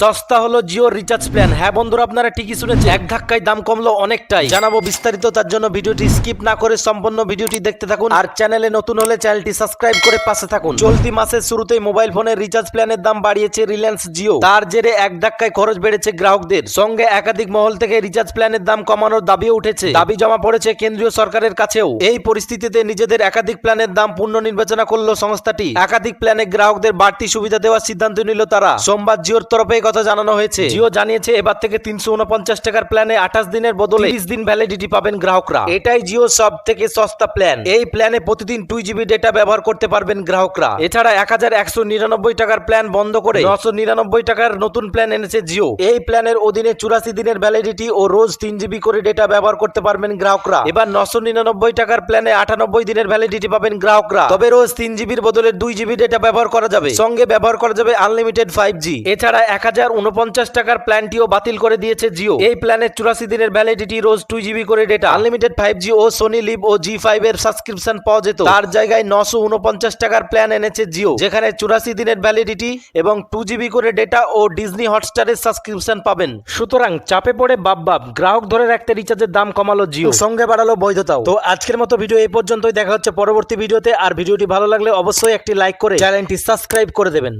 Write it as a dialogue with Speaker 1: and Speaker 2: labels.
Speaker 1: সস্তা হলো জিওর রিচার্জ প্ল্যান। হ্যাঁ বন্ধুরা, আপনারা ঠিকই শুনেছেন। এক ধাক্কায় দাম কমলো অনেকটাই। জানাব বিস্তারিত, তার জন্য ভিডিওটি স্কিপ না করে সম্পূর্ণ ভিডিওটি দেখতে থাকুন। আর চ্যানেলে নতুন হলে চ্যানেলটি সাবস্ক্রাইব করে পাশে থাকুন। চলতি মাসের শুরুতেই মোবাইল ফোনের রিচার্জ প্ল্যানের দাম বাড়িয়েছে রিলায়েন্স জিও। তার জেরে এক ধাক্কায় খরচ বেড়েছে গ্রাহকদের। সঙ্গে একাধিক মহল থেকে রিচার্জ প্ল্যানের দাম কমানোর দাবিও উঠেছে। দাবি জমা পড়েছে কেন্দ্রীয় সরকারের কাছেও। এই পরিস্থিতিতে নিজেদের একাধিক প্ল্যানের দাম পুনর্নির্বাচনা করল সংস্থাটি। একাধিক প্ল্যানে গ্রাহকদের বাড়তি সুবিধা দেওয়ার সিদ্ধান্ত নিল তারা। সোমবার জিওর তরফে কথা জানানো হয়েছে। জিও জানিয়েছে এবার থেকে তিনশো উনপঞ্চাশ টাকার প্ল্যানে আঠাশ দিনের বদলে তিরিশ দিন ভ্যালিডিটি পাবেন গ্রাহকরা। এটাই জিও সব থেকে সস্তা প্ল্যান এই প্ল্যানে প্রতিদিন টু জিবি ডেটা ব্যবহার করতে পারবেন গ্রাহকরা। এছাড়া এক হাজার একশো নিরানব্বই টাকার প্ল্যান বন্ধ করে নশো নিরানব্বই টাকার নতুন প্ল্যান এনেছে জিও। এই প্ল্যানের অধীনে চুরাশি দিনের ভ্যালিডিটি ও রোজ তিন জিবি করে ডেটা ব্যবহার করতে পারবেন গ্রাহকরা। এবার নশো নিরানব্বই টাকার প্ল্যানে আটানব্বই দিনের ভ্যালিডিটি পাবেন গ্রাহকরা। তবে রোজ তিন জিবির বদলে দুই জিবি ডেটা ব্যবহার করা যাবে। সঙ্গে ব্যবহার করা যাবে আনলিমিটেড ফাইভ জি এছাড়া এক হাজার উনপঞ্চাশ টাকার প্ল্যানটিও বাতিল করে দিয়েছে জিও। এই প্ল্যানের চুরাশি দিনের ভ্যালিডিটি রোজ টু জিবি করে ডেটা আনলিমিটেড ফাইভ জি ও সোনি লিভ ও জি ফাইভ এর সাবস্ক্রিপশন পাওয়া যেত। তার জায়গায় নশো উনপঞ্চাশ টাকার প্ল্যান এনেছে জিও যেখানে চুরাশি দিনের ভ্যালিডিটি এবং টু জিবি করে ডেটা ও ডিজনি হটস্টারের সাবস্ক্রিপশন পাবেন। সুতরাং চাপে পড়ে বাপ বাপ গ্রাহক ধরে রাখতে রিচার্জের দাম কমালো জিও। সঙ্গে বাড়ালো বৈধতাও। তো আজকের মতো ভিডিও এই পর্যন্তই দেখা হচ্ছে পরবর্তী ভিডিওতে আর ভিডিওটি ভালো লাগলে অবশ্যই একটি লাইক করে চ্যানেলটি সাবস্ক্রাইব করে দেবেন।